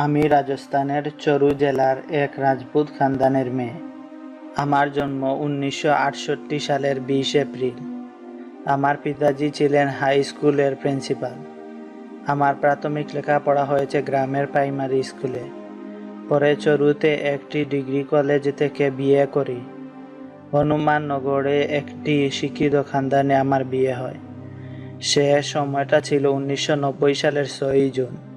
আমি রাজস্থানের চরু জেলার এক রাজপুত খানদানের মেয়ে। আমার জন্ম উনিশশো আটষট্টি সালের বিশ এপ্রিল। আমার পিতাজি ছিলেন হাই স্কুলের প্রিন্সিপাল। আমার প্রাথমিক লেখাপড়া হয়েছে গ্রামের প্রাইমারি স্কুলে। পরে চরুতে একটি ডিগ্রি কলেজ থেকে বিয়ে করি। হনুমাননগরে একটি শিক্ষিত খানদানে আমার বিয়ে হয়। সে সময়টা ছিল উনিশশো নব্বই সালের ছয়ই জুন।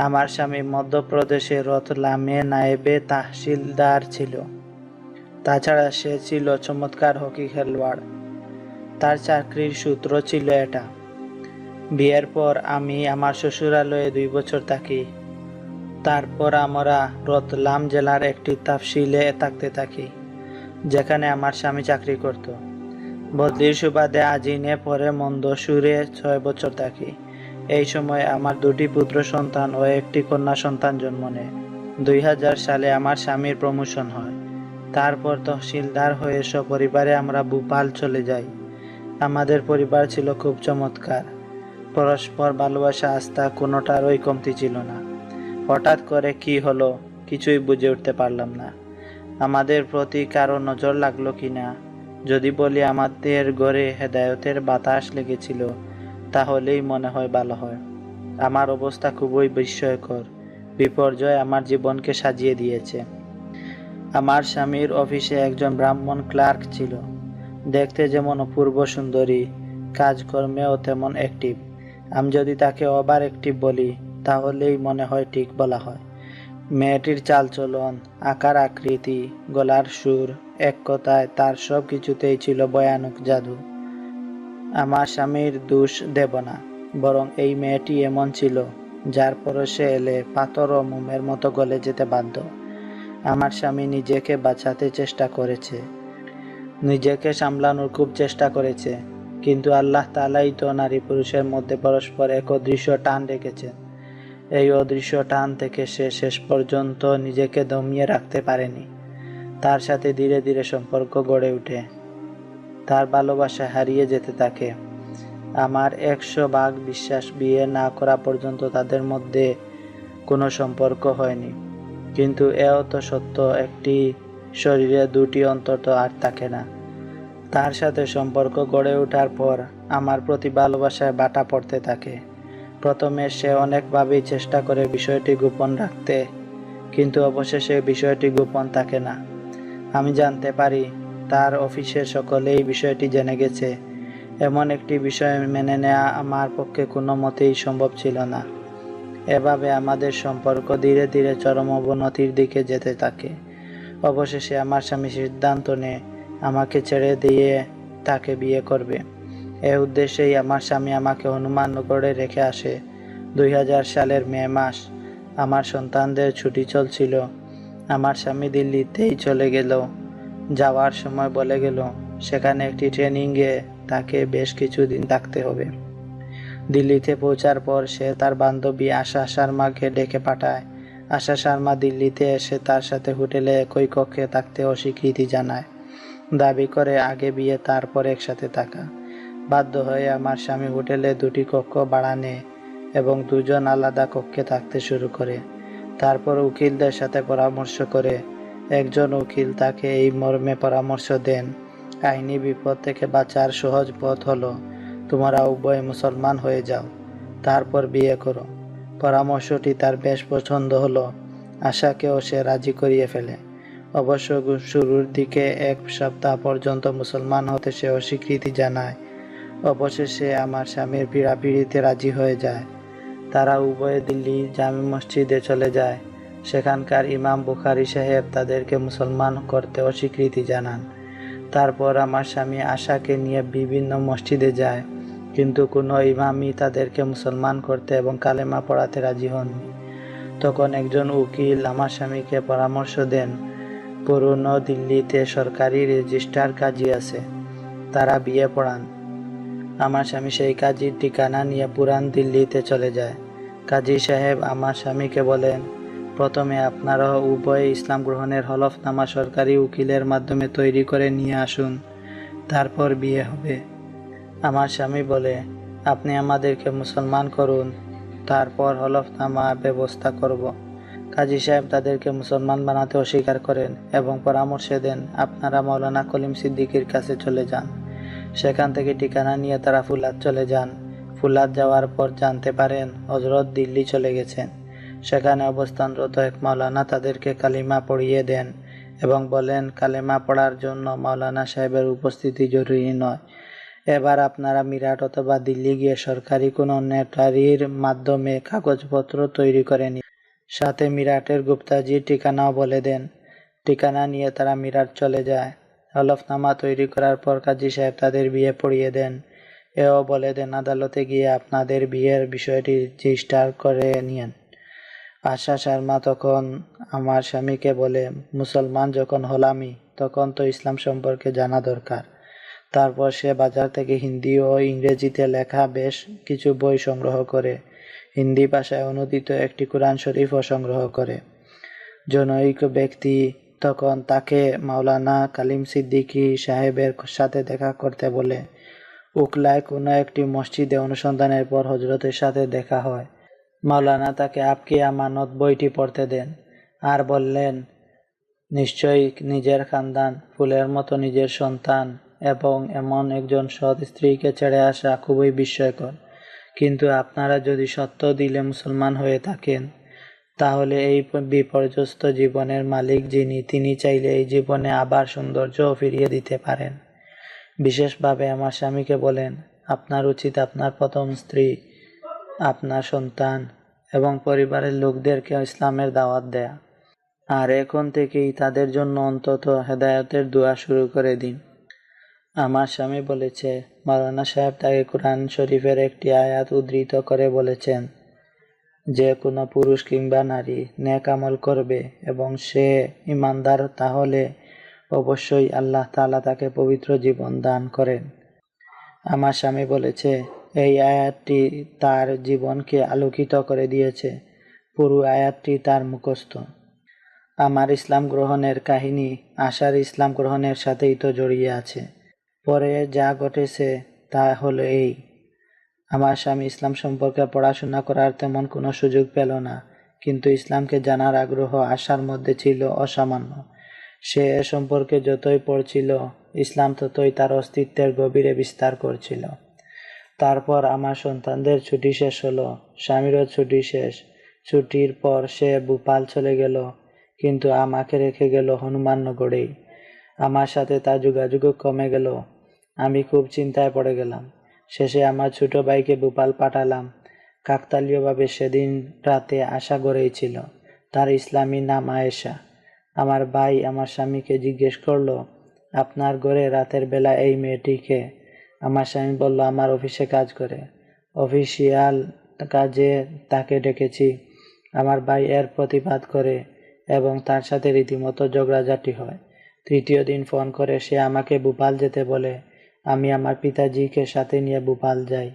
আমার স্বামী মধ্যপ্রদেশের রতলামে নায়েবে তাহসিলদার ছিল। তাছাড়া সে ছিল চমৎকার হকি খেলোয়াড়। তার চাকরির সূত্র ছিল এটা। বিয়ের পর আমি আমার শ্বশুরালয়ে দুই বছর থাকি। তারপর আমরা রতলাম জেলার একটি তাফসিলে থাকতে থাকি, যেখানে আমার স্বামী চাকরি করত। বদলির সুবাদে আজিনে পরে মন্দ সুরে ছয় বছর থাকি। এই সময় আমার দুটি পুত্র সন্তান ও একটি কন্যা সন্তান জন্ম নেয়। দুই হাজার সালে আমার স্বামীর প্রমোশন হয়। তারপর তহসিলদার হয়ে সপরিবারে আমরা ভূপাল চলে যাই। আমাদের পরিবার ছিল খুব চমৎকার। পরস্পর ভালোবাসা, আস্থা কোনোটারই কমতি ছিল না। হঠাৎ করে কি হলো কিছুই বুঝে উঠতে পারলাম না। আমাদের প্রতি কারও নজর লাগল কি না? যদি বলি আমাদের ঘরে হেদায়তের বাতাস লেগেছিল তাহলেই মনে হয় ভালো হয়। আমার অবস্থা খুবই বিস্ময়কর। বিপর্যয় আমার জীবনকে সাজিয়ে দিয়েছে। আমার স্বামীর অফিসে একজন ব্রাহ্মণ ক্লার্ক ছিল। দেখতে যেমন অপূর্ব সুন্দরী, কাজকর্মেও তেমন অ্যাক্টিভ আমি যদি তাকে ওভার অ্যাক্টিভ বলি, তাহলেই মনে হয় ঠিক বলা হয়। মেয়েটির চালচলন, আকার আকৃতি, গলার সুর, এক কথায় তার সব কিছুতেই ছিল ভয়ানক জাদু। আমার স্বামীর দোষ দেব না, বরং এই মেয়েটি এমন ছিল, যার পরশে এলে পাথর ও মোমের মতো গলে যেতে বাধ্য। আমার স্বামী নিজেকে বাঁচাতে চেষ্টা করেছে, নিজেকে সামলানোর খুব চেষ্টা করেছে, কিন্তু আল্লাহ তালাই তো নারী পুরুষের মধ্যে পরস্পর এক অদৃশ্য টান রেখেছেন। এই অদৃশ্য টান থেকে সে শেষ পর্যন্ত নিজেকে দমিয়ে রাখতে পারেনি। তার সাথে ধীরে ধীরে সম্পর্ক গড়ে ওঠে। তার ভালোবাসা হারিয়ে যেতে থাকে। আমার একশো ভাগ বিশ্বাস বিয়ে না করা পর্যন্ত তাদের মধ্যে কোনো সম্পর্ক হয়নি। কিন্তু এও তো সত্য, একটি শরীরে দুটি অন্তত আর থাকে না। তার সাথে সম্পর্ক গড়ে ওঠার পর আমার প্রতি ভালোবাসায় বাটা পড়তে থাকে। প্রথমে সে অনেকভাবেই চেষ্টা করে বিষয়টি গোপন রাখতে, কিন্তু অবশেষে বিষয়টি গোপন থাকে না। আমি জানতে পারি তার অফিসের সকলেই বিষয়টি জেনে গেছে। এমন একটি বিষয় মেনে নেওয়া আমার পক্ষে কোনো মতেই সম্ভব ছিল না। এভাবে আমাদের সম্পর্ক ধীরে ধীরে চরম অবনতির দিকে যেতে থাকে। অবশেষে আমার স্বামী সিদ্ধান্ত নেয়, আমাকে ছেড়ে দিয়ে তাকে বিয়ে করবে। এ উদ্দেশ্যেই আমার স্বামী আমাকে হনুমাননগরে রেখে আসে, দুই হাজার সালের মে মাস, আমার সন্তানদের ছুটি চলছিল। আমার স্বামী দিল্লিতেই চলে গেল। যাওয়ার সময় বলে গেল, সেখানে একটি ট্রেনিংয়ে তাকে বেশ কিছু দিন থাকতে হবে। দিল্লিতে পৌঁছার পর সে তার বান্ধবী আশা শর্মাকে ডেকে পাঠায়। আশা শর্মা দিল্লিতে এসে তার সাথে হোটেলে একই কক্ষে থাকতে অস্বীকৃতি জানায়। দাবি করে আগে বিয়ে, তারপর একসাথে থাকা। বাধ্য হয়ে আমার স্বামী হোটেলে দুটি কক্ষ ভাড়া নেয় এবং দুজন আলাদা কক্ষে থাকতে শুরু করে। তারপর উকিলদের সাথে পরামর্শ করে একজন উকিল তাকে এই মর্মে পরামর্শ দেন, আইনি বিপদ থেকে বাঁচার সহজ পথ হলো, তোমরা উভয় মুসলমান হয়ে যাও, তারপর বিয়ে করো। পরামর্শটি তার বেশ পছন্দ হলো, আশাকেও সে রাজি করিয়ে ফেলে। অবশ্য শুরুর দিকে এক সপ্তাহ পর্যন্ত মুসলমান হতে সে অস্বীকৃতি জানায়। অবশেষে আমার স্বামীর পীড়াপিড়িতে রাজি হয়ে যায়। তারা উভয়ে দিল্লি জামি মসজিদে চলে যায়। সেখানকার ইমাম বুখারি সাহেব তাদেরকে মুসলমান করতে অস্বীকৃতি জানান। তারপর আমার স্বামী আশাকে নিয়ে বিভিন্ন মসজিদে যায়, কিন্তু কোনো ইমামই তাদেরকে মুসলমান করতে এবং কালেমা পড়াতে রাজি হননি। তখন একজন উকিল আমার স্বামীকে পরামর্শ দেন, পুরনো দিল্লিতে সরকারি রেজিস্ট্রার কাজী আছে, তারা বিয়ে পড়ান। আমার স্বামী সেই কাজীর ঠিকানা নিয়ে পুরান দিল্লিতে চলে যায়। কাজী সাহেব আমার স্বামীকে বলেন প্রথমে আপনারা উভয় ইসলাম গ্রহণের হলফনামা সরকারি উকিলের মাধ্যমে তৈরি করে নিয়ে আসুন, তারপর বিয়ে হবে। আমার স্বামী বলে, আপনি আমাদেরকে মুসলমান করুন, তারপর হলফনামা ব্যবস্থা করব। কাজী সাহেব তাদেরকে মুসলমান বানাতে অস্বীকার করেন এবং পরামর্শ দেন, আপনারা মৌলানা কলিম সিদ্দিকির কাছে চলে যান। সেখান থেকে ঠিকানা নিয়ে তারা ফুলাদ চলে যান। ফুলাদ যাওয়ার পর জানতে পারেন হজরত দিল্লি চলে গেছেন। সেখানে অবস্থানরত এক মাওলানা তাদেরকে কালিমা পড়িয়ে দেন এবং বলেন, কালেমা পড়ার জন্য মাওলানা সাহেবের উপস্থিতি জরুরি নয়। এবার আপনারা মিরাট অথবা দিল্লি গিয়ে সরকারি কোনো নেটারির মাধ্যমে কাগজপত্র তৈরি করে নিন। সাথে মিরাটের গুপ্তাজির ঠিকানাও বলে দেন। ঠিকানা নিয়ে তারা মিরাট চলে যায়। হলফনামা তৈরি করার পর কাজী সাহেব তাদের বিয়ে পড়িয়ে দেন। এও বলে দেন, আদালতে গিয়ে আপনাদের বিয়ের বিষয়টি রেজিস্টার করে নিয়েন। আশা শর্মা তখন আমার স্বামীকে বলে, মুসলমান যখন হলামি তখন তো ইসলাম সম্পর্কে জানা দরকার। তারপর সে বাজার থেকে হিন্দি ও ইংরেজিতে লেখা বেশ কিছু বই সংগ্রহ করে। হিন্দি ভাষায় অনুদিত একটি কোরআন শরীফও সংগ্রহ করে। জনৈক ব্যক্তি তখন তাকে মাওলানা কালিম সিদ্দিকী সাহেবের সাথে দেখা করতে বলে, উকলায় কোনো একটি মসজিদে অনুসন্ধানের পর হজরতের সাথে দেখা হয়। মাওলানা তাকে আপকি আমানত বইটি পড়তে দেন আর বললেন, নিশ্চয়ই নিজের খানদান, ফুলের মতো নিজের সন্তান এবং এমন একজন সৎ স্ত্রীকে ছেড়ে আসা খুবই বিস্ময়কর। কিন্তু আপনারা যদি সত্য দিলে মুসলমান হয়ে থাকেন, তাহলে এই বিপর্যস্ত জীবনের মালিক যিনি, তিনি চাইলে এই জীবনে আবার সৌন্দর্য ফিরিয়ে দিতে পারেন। বিশেষভাবে আমার স্বামীকে বলেন, আপনার উচিত আপনার প্রথম স্ত্রী আপনার সন্তান এবং পরিবারের লোকদেরকে ইসলামের দাওয়াত দেয়া। আর এখন থেকেই তাদের জন্য অন্তত হেদায়তের দোয়া শুরু করে দিন। আমার স্বামী বলেছে, মাওলানা সাহেব তাকে কোরআন শরীফের একটি আয়াত উদ্ধৃত করে বলেছেন, যে কোনো পুরুষ কিংবা নারী নেক আমল করবে এবং সে ইমানদার, তাহলে অবশ্যই আল্লাহ তাআলা তাকে পবিত্র জীবন দান করেন। আমার স্বামী বলেছে এই আয়াতটি তার জীবনকে আলোকিত করে দিয়েছে। পুরো আয়াতটি তার মুখস্থ। আমার ইসলাম গ্রহণের কাহিনী আশার ইসলাম গ্রহণের সাথেই তো জড়িয়ে আছে। পরে যা ঘটেছে তা হলো এই। আমার স্বামী ইসলাম সম্পর্কে পড়াশোনা করার তেমন কোনো সুযোগ পেল না, কিন্তু ইসলামকে জানার আগ্রহ আশার মধ্যে ছিল অসামান্য। সে সম্পর্কে যতই পড়ছিল, ইসলাম ততই তার অস্তিত্বের গভীরে বিস্তার করছিল। তারপর আমার সন্তানদের ছুটি শেষ হলো, স্বামীরও ছুটি শেষ। ছুটির পর সে ভোপাল চলে গেল, কিন্তু আমাকে রেখে গেল হনুমাননগরেই। আমার সাথে তার যোগাযোগও কমে গেল। আমি খুব চিন্তায় পড়ে গেলাম। শেষে আমার ছোট ভাইকে ভোপাল পাঠালাম। কাকতালীয়ভাবে সেদিন রাতে আশা গড়েই ছিল, তার ইসলামী নাম আয়েশা। আমার ভাই আমার স্বামীকে জিজ্ঞেস করল, আপনার ঘরে রাতের বেলা এই মেয়েটিকে আমার স্বামী বলল, আমার অফিসে কাজ করে। অফিসিয়াল কাজে তাকে ডেকেছি। আমার ভাই এর প্রতিবাদ করে এবং তার সাথে রীতিমতো ঝগড়াঝাটি হয়। তৃতীয় দিন ফোন করে সে আমাকে ভোপাল যেতে বলে, আমি আমার পিতাজিকে সাথে নিয়ে ভোপাল যাই।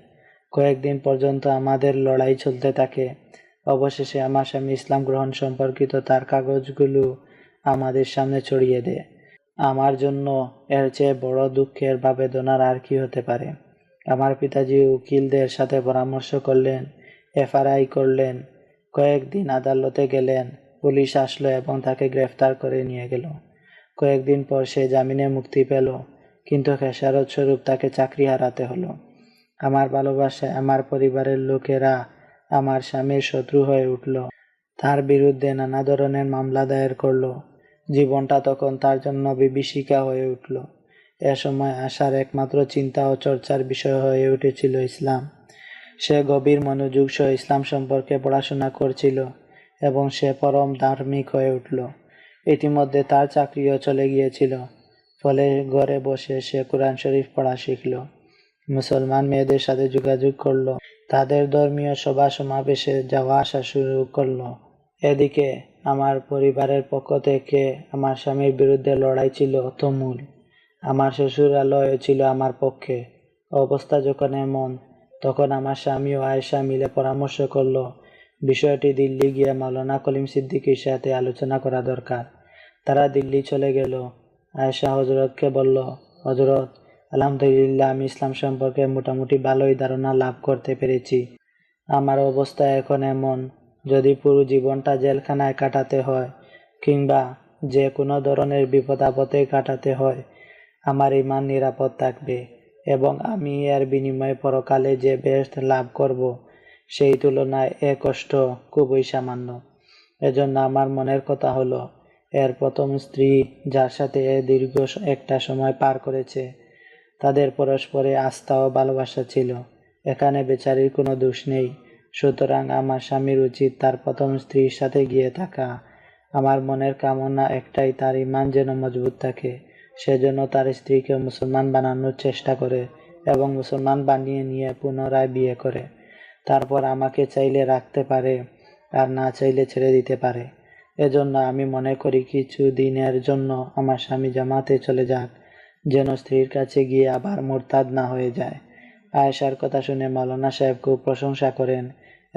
কয়েকদিন পর্যন্ত আমাদের লড়াই চলতে থাকে। অবশেষে আমার স্বামী ইসলাম গ্রহণ সম্পর্কিত তার কাগজগুলো আমাদের সামনে ছড়িয়ে দেয়। আমার জন্য এর চেয়ে বড় দুঃখের বা বেদনার আর কি হতে পারে? আমার পিতাজি উকিলদের সাথে পরামর্শ করলেন, এফআরআই করলেন, কয়েকদিন আদালতে গেলেন, পুলিশ আসলো এবং তাকে গ্রেফতার করে নিয়ে গেল। কয়েকদিন পর সে জামিনে মুক্তি পেল, কিন্তু খেসারত স্বরূপ তাকে চাকরি হারাতে হলো। আমার ভালোবাসায় আমার পরিবারের লোকেরা আমার স্বামীর শত্রু হয়ে উঠল। তার বিরুদ্ধে নানা ধরনের মামলা দায়ের করল। জীবনটা তখন তার জন্য বিভীষিকা হয়ে উঠল। এ সময় আশার একমাত্র চিন্তা ও চর্চার বিষয় হয়ে উঠেছিল ইসলাম। সে গভীর মনোযোগ সহ ইসলাম সম্পর্কে পড়াশোনা করছিল এবং সে পরম ধার্মিক হয়ে উঠল। ইতিমধ্যে তার চাকরিও চলে গিয়েছিল। ফলে ঘরে বসে সে কোরআন শরীফ পড়া শিখল। মুসলমান মেয়েদের সাথে যোগাযোগ করল। তাদের ধর্মীয় সভা সমাবেশে যাওয়া আসা শুরু করল। এদিকে আমার পরিবারের পক্ষ থেকে আমার স্বামীর বিরুদ্ধে লড়াই ছিল তুমুল আমার শ্বশুরালয় ছিল আমার পক্ষে। অবস্থা যখন এমন, তখন আমার স্বামী ও আয়েশা মিলে পরামর্শ করল, বিষয়টি দিল্লি গিয়ে মাওলানা কলিম সিদ্দিকীর সাথে আলোচনা করা দরকার। তারা দিল্লি চলে গেল। আয়েশা হজরতকে বলল হজরত আলহামদুলিল্লাহ আমি ইসলাম সম্পর্কে মোটামুটি ভালোই ধারণা লাভ করতে পেরেছি। আমার অবস্থা এখন এমন যদি পুরো জীবনটা জেলখানায় কাটাতে হয়, কিংবা যে কোনো ধরনের বিপদ আপদে কাটাতে হয়, আমার ইমান নিরাপদ থাকবে এবং আমি এর বিনিময়ে পরকালে যে বেস্ট লাভ করব, সেই তুলনায় এ কষ্ট খুবই সামান্য। এজন্য আমার মনের কথা হলো, এর প্রথম স্ত্রী যার সাথে এ দীর্ঘ একটা সময় পার করেছে, তাদের পরস্পরে আস্থা ও ভালোবাসা ছিল। এখানে বেচারির কোনো দোষ নেই। সুতরাং আমার স্বামীর উচিত তার প্রথম স্ত্রীর সাথে গিয়ে থাকা। আমার মনের কামনা একটাই, তার ইমান যেন মজবুত থাকে। সেজন্য তার স্ত্রীকে মুসলমান বানানোর চেষ্টা করে এবং মুসলমান বানিয়ে নিয়ে পুনরায় বিয়ে করে। তারপর আমাকে চাইলে রাখতে পারে আর না চাইলে ছেড়ে দিতে পারে। এজন্য আমি মনে করি কিছু দিনের জন্য আমার স্বামী জামাতে চলে যাক, যেন স্ত্রীর কাছে গিয়ে আবার মোরতাদ না হয়ে যায়। আয়েশার কথা শুনে মাওলানা সাহেব খুব প্রশংসা করেন।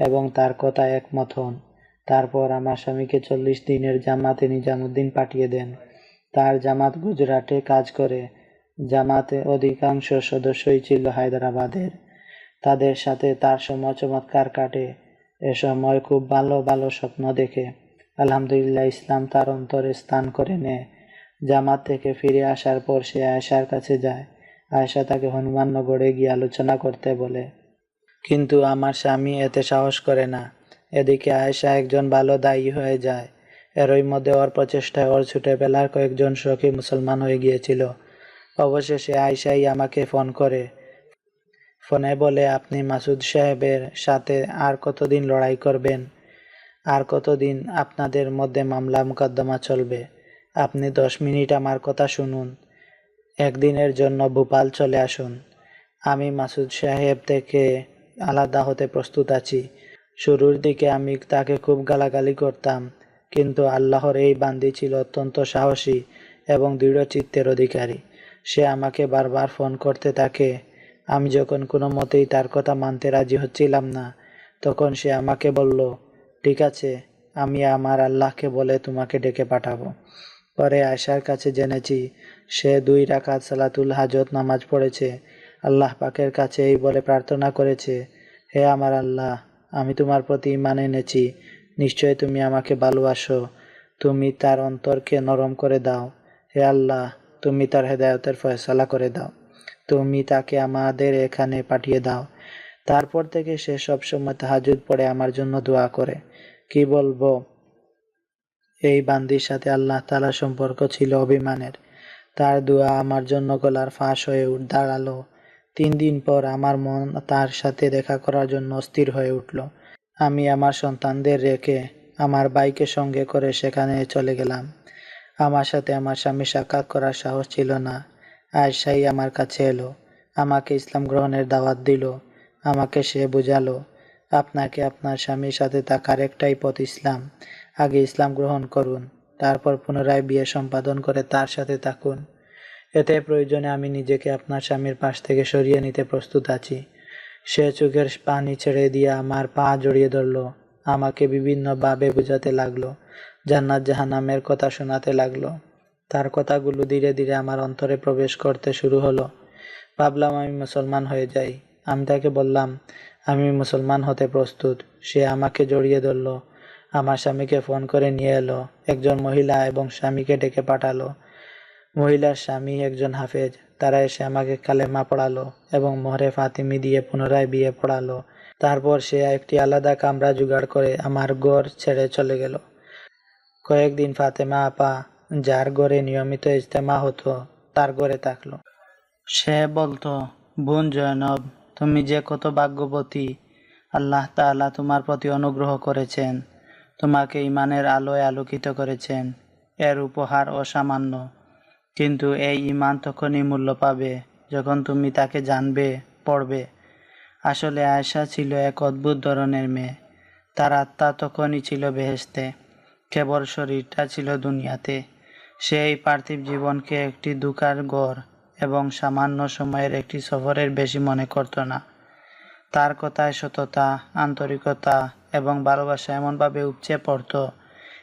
এবং তার কথা একমত হন। তারপর আমার স্বামীকে চল্লিশ দিনের জামাতে নিজামুদ্দিন পাঠিয়ে দেন। তার জামাত গুজরাটে কাজ করে। জামাতে অধিকাংশ সদস্যই ছিল হায়দ্রাবাদের। তাদের সাথে তার সময় চমৎকার কাটে। এ সময় খুব ভালো ভালো স্বপ্ন দেখে। আলহামদুলিল্লাহ, ইসলাম তার অন্তরে স্থান করে নেয়। জামাত থেকে ফিরে আসার পর সে আয়েশার কাছে যায়। আয়েশা তাকে হনুমাননগরে গিয়ে আলোচনা করতে বলে। কিন্তু আমার স্বামী এতে সাহস করে না। এদিকে আয়েশা একজন ভালো দায়ী হয়ে যায়। এরই মধ্যে ওর প্রচেষ্টায় ওর ছুটে ছোটবেলার কয়েকজন সখী মুসলমান হয়ে গিয়েছিল। অবশেষে আয়েশাই আমাকে ফোন করে। ফোনে বলে, আপনি মাসুদ সাহেবের সাথে আর কতদিন লড়াই করবেন? আর কতদিন আপনাদের মধ্যে মামলা মোকদ্দমা চলবে? আপনি দশ মিনিট আমার কথা শুনুন। একদিনের জন্য ভোপাল চলে আসুন। আমি মাসুদ সাহেব থেকে আলাদা হতে প্রস্তুত আছি। শুরুর দিকে আমি তাকে খুব গালাগালি করতাম, কিন্তু আল্লাহর এই বান্দি ছিল অত্যন্ত সাহসী এবং দৃঢ় চিত্তের অধিকারী। সে আমাকে বারবার ফোন করতে থাকে। আমি যখন কোনো মতেই তার কথা মানতে রাজি হচ্ছিলাম না, তখন সে আমাকে বলল, ঠিক আছে, আমি আমার আল্লাহকে বলে তোমাকে ডেকে পাঠাবো। পরে আয়সার কাছে জেনেছি, সে দুই রাকাত সালাতুল হাজত নামাজ পড়েছে আল্লাহ পাকের কাছে এই বলে প্রার্থনা করেছে, হে আমার আল্লাহ, আমি তোমার প্রতি ইমান এনেছি, নিশ্চয় তুমি আমাকে ভালোবাসো, তুমি তার অন্তরকে নরম করে দাও, হে আল্লাহ, তুমি তার হেদায়তের ফয়সালা করে দাও, তুমি তাকে আমাদের এখানে পাঠিয়ে দাও, তারপর থেকে সে সবসময় তাহাজুদ পড়ে আমার জন্য দোয়া করে। কি বলব? এই বান্দির সাথে আল্লাহ তালা সম্পর্ক ছিল অভিমানের। তার দোয়া আমার জন্য গলার ফাঁস হয়ে দাঁড়াল। তিন দিন পর আমার মন তার সাথে দেখা করার জন্য অস্থির হয়ে উঠল। আমি আমার সন্তানদের রেখে আমার বাইকে সঙ্গে করে সেখানে চলে গেলাম। আমার সাথে আমার স্বামী সাক্ষাৎ করার সাহস ছিল না। আয়সাই আমার কাছে এলো, আমাকে ইসলাম গ্রহণের দাওয়াত দিল, আমাকে সে বুঝালো, আপনাকে আপনার স্বামীর সাথে থাকার একটাই পথ ইসলাম। আগে ইসলাম গ্রহণ করুন, তারপর পুনরায় বিয়ে সম্পাদন করে তার সাথে থাকুন। এতে প্রয়োজনে আমি নিজেকে আপনার স্বামীর পাশ থেকে সরিয়ে নিতে প্রস্তুত আছি। সে চোখের পানি ছেড়ে দিয়ে আমার পা জড়িয়ে ধরলো, আমাকে বিভিন্নভাবে বোঝাতে লাগল, জান্নাত জাহান্নামের কথা শোনাতে লাগল। তার কথাগুলো ধীরে ধীরে আমার অন্তরে প্রবেশ করতে শুরু হলো। ভাবলাম আমি মুসলমান হয়ে যাই। আমি তাকে বললাম, আমি মুসলমান হতে প্রস্তুত। সে আমাকে জড়িয়ে ধরলো, আমার স্বামীকে ফোন করে নিয়ে এলো, একজন মহিলা এবং স্বামীকে ডেকে পাঠালো। মহিলার স্বামী একজন হাফেজ। তারা এসে আমাকে কালেমা পড়ালো এবং মোহরে ফাতিমি দিয়ে পুনরায় বিয়ে পড়ালো। তারপর সে একটি আলাদা কামরা জোগাড় করে আমার ঘর ছেড়ে চলে গেল। কয়েকদিন ফাতেমা আপা, যার ঘরে নিয়মিত ইজতেমা হতো, তার ঘরে থাকল। সে বলতো, বোন জয়নব, তুমি যে কত ভাগ্যবতী। আল্লাহ তাআলা তোমার প্রতি অনুগ্রহ করেছেন, তোমাকে ইমানের আলোয় আলোকিত করেছেন। এর উপহার অসামান্য। কিন্তু এই ইমান তখনই মূল্য পাবে যখন তুমি তাকে জানবে, পড়বে। আসলে আয়েশা ছিল এক অদ্ভুত ধরনের মেয়ে। তার আত্মা তখনই ছিল বেহেশতে, কেবল শরীরটা ছিল দুনিয়াতে। সেই পার্থিব জীবনকে একটি দুকার গড় এবং সামান্য সময়ের একটি সফরের বেশি মনে করত না। তার কথায় সততা, আন্তরিকতা এবং ভালোবাসা এমনভাবে উপচে পড়তো।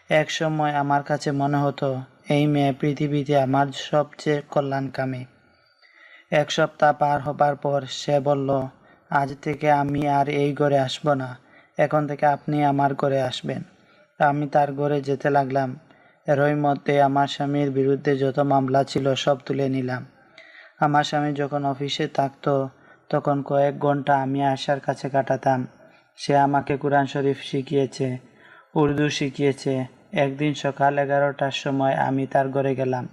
এক সময় আমার কাছে মনে হতো এই মেয়ে পৃথিবীতে আমার সবচেয়ে কল্যাণকামী। এক সপ্তাহ পার হবার পর সে বলল, আজ থেকে আমি আর এই ঘরে আসব না। এখন থেকে আপনি আমার ঘরে আসবেন। আমি তার ঘরে যেতে লাগলাম। এরই মধ্যে আমার স্বামীর বিরুদ্ধে যত মামলা ছিল সব তুলে নিলাম। আমার স্বামী যখন অফিসে থাকতো, তখন কয়েক ঘণ্টা আমি আশার কাছে কাটাতাম। সে আমাকে কোরআন শরীফ শিখিয়েছে, উর্দু শিখিয়েছে একদিন সকাল এগারোটার সময় আমি তার ঘরে গেলাম।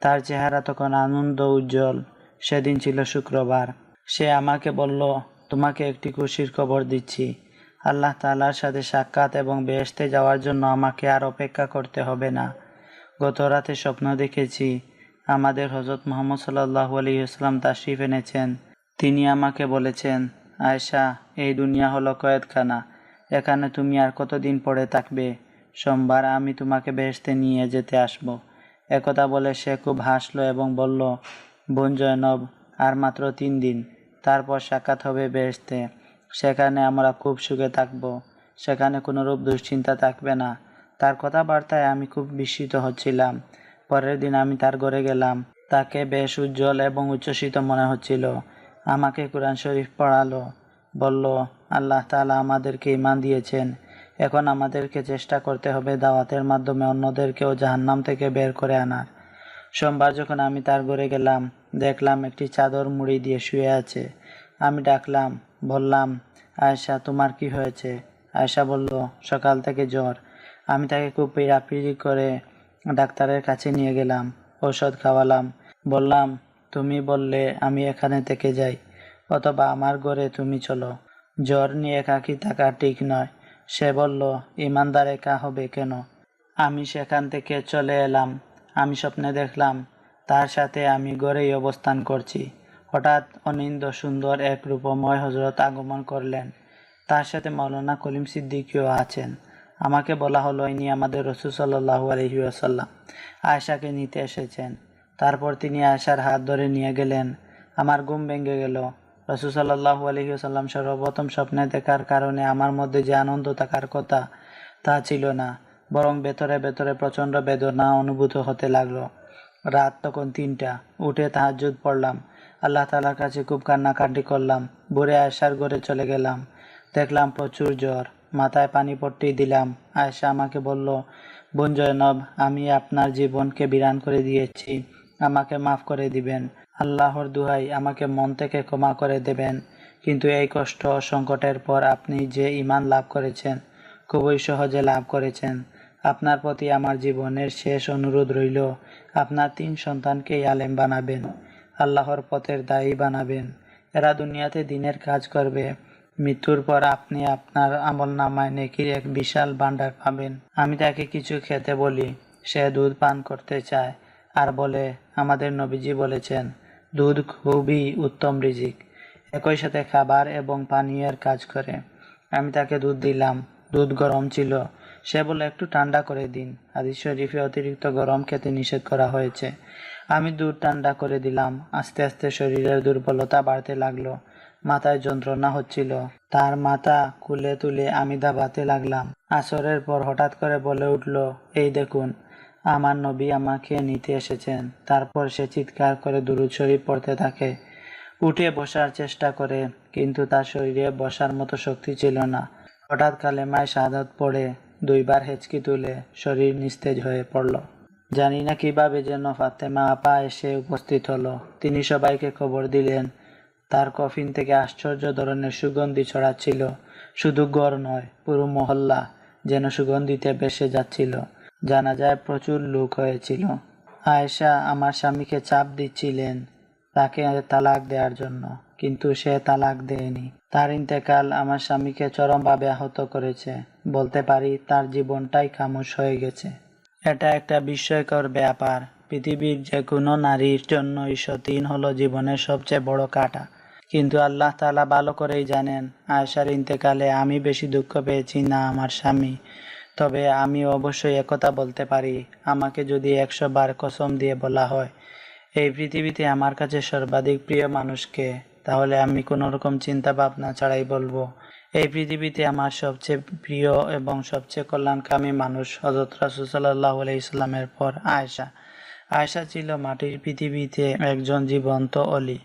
তার চেহারা তখন আনন্দ উজ্জ্বল। সেদিন ছিল শুক্রবার। সে আমাকে বলল, তোমাকে একটি খুশির খবর দিচ্ছি। আল্লাহ তাআলার সাথে সাক্ষাৎ এবং বেহেশতে যাওয়ার জন্য আমাকে আর অপেক্ষা করতে হবে না। গত রাতে স্বপ্ন দেখেছি, আমাদের হজরত মোহাম্মদ সাল্লাহ আলিয়াল্লাম তাশরিফ এনেছেন। তিনি আমাকে বলেছেন, আয়শা, এই দুনিয়া হলো কয়েদখানা। এখানে তুমি আর কতদিন পরে থাকবে? সোমবার আমি তোমাকে বেহেশতে নিয়ে যেতে আসব। একথা বলে সে খুব হাসলো এবং বলল, বোন জয়নব, আর মাত্র তিন দিন। তারপর সাক্ষাৎ হবে বেহেশতে। সেখানে আমরা খুব সুখে থাকব। সেখানে কোনো রূপ দুশ্চিন্তা থাকবে না তার কথাবার্তায় আমি খুব বিস্মিত হচ্ছিলাম। পরের দিন আমি তার ঘরে গেলাম। তাকে বেশ উজ্জ্বল এবং উচ্ছ্বসিত মনে হচ্ছিল। আমাকে কোরআন শরীফ পড়ালো। বলল, আল্লাহ তাআলা আমাদেরকে ইমান দিয়েছেন। এখন আমাদেরকে চেষ্টা করতে হবে দাওয়াতের মাধ্যমে অন্যদেরকেও জাহান্নাম থেকে বের করে আনার। সোমবার যখন আমি তার ঘরে গেলাম, দেখলাম একটি চাদর মুড়ি দিয়ে শুয়ে আছে। আমি ডাকলাম, বললাম, আয়শা, তোমার কি হয়েছে? আয়শা বলল, সকাল থেকে জ্বর। আমি তাকে খুব পিড়াপিড়ি করে ডাক্তারের কাছে নিয়ে গেলাম, ঔষধ খাওয়ালাম। বললাম, তুমি বললে আমি এখানে থেকে যাই, অথবা আমার ঘরে তুমি চলো। জ্বর নিয়ে একাকি থাকা ঠিক নয়। সে বলল, ইমানদার একা হবে কেন? আমি সেখান থেকে চলে এলাম। আমি স্বপ্নে দেখলাম, তার সাথে আমি গড়েই অবস্থান করছি। হঠাৎ অনিন্দ সুন্দর এক রূপময় হজরত আগমন করলেন। তার সাথে মৌলানা কলিম সিদ্দিকিও আছেন। আমাকে বলা হলো, ইনি আমাদের রসুল সাল্লাহু আলহি আসাল্লাম আয়সাকে নিতে এসেছেন। তারপর তিনি আয়সার হাত ধরে নিয়ে গেলেন। আমার ঘুম ভেঙে গেল। রসুল সাল্লাহু আলহি আসাল্লাম সর্বপ্রথম স্বপ্নে দেখার কারণে আমার মধ্যে যে আনন্দ থাকার কথা, তা ছিল না। বরং ভেতরে ভেতরে প্রচণ্ড বেদনা অনুভূত হতে লাগল। রাত তখন তিনটা। উঠে তাহাজ্জুদ পড়লাম। আল্লাহ তালার কাছে খুব কান্নাকাটি করলাম। ভোরে আয়সার ঘরে চলে গেলাম। দেখলাম প্রচুর জ্বর। মাথায় পানি পট্টি দিলাম। আয়সা আমাকে বলল, বোন জয়নব, আমি আপনার জীবনকে বিরান করে দিয়েছি। আমাকে মাফ করে দিবেন। আল্লাহর দুহাই আমাকে মন থেকে ক্ষমা করে দেবেন, কিন্তু এই কষ্ট সংকটের পর আপনি যে ইমান লাভ করেছেন, খুবই সহজে লাভ করেছেন। আপনার প্রতি আমার জীবনের শেষ অনুরোধ রইল, আপনার তিন সন্তানকেই আলেম বানাবেন, আল্লাহর পথের দায়ী বানাবেন। এরা দুনিয়াতে দিনের কাজ করবে, মৃত্যুর পর আপনি আপনার আমল নামায় নেকির এক বিশাল ভাণ্ডার পাবেন। আমি তাকে কিছু খেতে বলি, সে দুধ পান করতে চায়, আর বলে, আমাদের নবীজি বলেছেন দুধ খুবই উত্তম রিজিক। একই সাথে খাবার এবং পানীয়ের কাজ করে। আমি তাকে দুধ দিলাম। দুধ গরম ছিল। সে বলে একটু ঠান্ডা করে দিন। হাদিস শরীফে অতিরিক্ত গরম খেতে নিষেধ করা হয়েছে। আমি দুধ ঠান্ডা করে দিলাম। আস্তে আস্তে শরীরের দুর্বলতা বাড়তে লাগল। মাথায় যন্ত্রণা হচ্ছিল। তার মাথা খুলে তুলে আমি দাবাতে লাগলাম। আসরের পর হঠাৎ করে বলে উঠল, এই দেখুন আমার নবী আমাকে নিতে এসেছেন। তারপর সে চিৎকার করে দুরুদ শরীফ পড়তে থাকে। উঠে বসার চেষ্টা করে, কিন্তু তার শরীরে বসার মতো শক্তি ছিল না। হঠাৎ কালেমায় শাহাদত পড়ে, দুইবার হেঁচকি তুলে শরীর নিস্তেজ হয়ে পড়ল। জানি না কীভাবে যেন ফাতেমা আপা এসে উপস্থিত হলো। তিনি সবাইকে খবর দিলেন, তার কফিন থেকে আশ্চর্য ধরনের সুগন্ধি ছড়াচ্ছিল। শুধু গড় নয়, পুরো মহল্লা যেন সুগন্ধিতে ভেসে যাচ্ছিল। জানা যায় প্রচুর লোক হয়েছিল। আয়েশা আমার স্বামীকে চাপ দিচ্ছিলেন তাকে তালাক দেওয়ার জন্য, কিন্তু সে তালাক দেয়নি। তার ইন্তেকাল আমার স্বামীকে চরমভাবে আহত করেছে। বলতে পারি, তার জীবনটাই খামোশ হয়ে গেছে। এটা একটা বিস্ময়কর ব্যাপার। পৃথিবীর যে কোনো নারীর জন্যই সতীন হলো জীবনের সবচেয়ে বড় কাটা। কিন্তু আল্লাহ তালা ভালো করেই জানেন আয়সার ইন্তেকালে আমি বেশি দুঃখ পেয়েছি না আমার স্বামী। তবে আমি অবশ্যই একথা বলতে পারি। আমাকে যদি একশো বার কসম দিয়ে বলা হয়, এই পৃথিবীতে আমার কাছে সর্বাধিক প্রিয় মানুষকে, তাহলে আমি কোনো রকম চিন্তা ভাবনা ছাড়াই বলব। এই পৃথিবীতে আমার সবচেয়ে প্রিয় এবং সবচেয়ে কল্যাণকামী মানুষ হজরত রাসুসাল্লাহ ইসলামের পর আয়সা আয়সা ছিল মাটির পৃথিবীতে একজন জীবন্ত অলি।